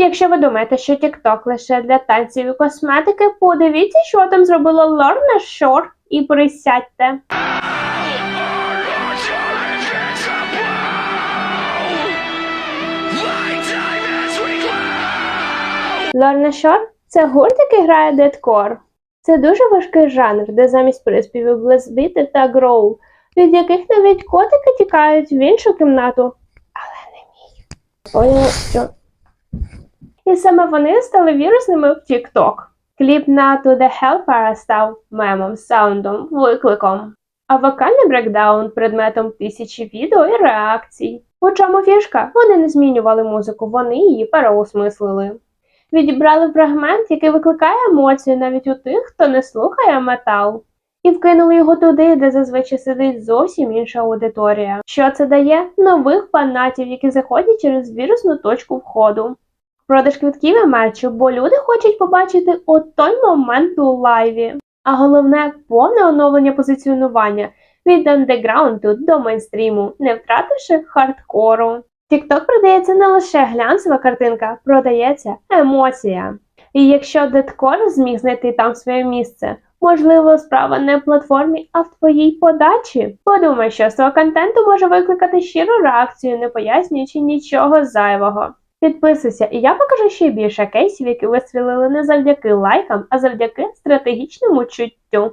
Якщо ви думаєте, що TikTok лише для танців і косметики, подивіться, що там зробила Лорна Шор і присядьте. Лорна Шор це гурт, який грає дедкор. Це дуже важкий жанр, де замість приспівів блезбіти та гроул, від яких навіть котики тікають в іншу кімнату. Але не мій. Поняла, що. І саме вони стали вірусними в TikTok. Кліп на To The Helper став мемом, саундом, викликом. А вокальний брекдаун предметом тисячі відео і реакцій. У чому фішка? Вони не змінювали музику, вони її переосмислили. Відібрали фрагмент, який викликає емоції навіть у тих, хто не слухає метал, і вкинули його туди, де зазвичай сидить зовсім інша аудиторія. Що це дає? Нових фанатів, які заходять через вірусну точку входу. Продаж квитків і мерчу, бо люди хочуть побачити от той момент у лайві. А головне повне оновлення позиціонування від андеграунду до мейнстріму, не втративши хардкору. TikTok продається не лише глянцева картинка, продається емоція. І якщо дедкор зміг знайти там своє місце, можливо, справа не в платформі, а в твоїй подачі. Подумай, що з того контенту може викликати щиру реакцію, не пояснюючи нічого зайвого. Підписуйся, і я покажу ще більше кейсів, які вистрілили не завдяки лайкам, а завдяки стратегічному чуттю.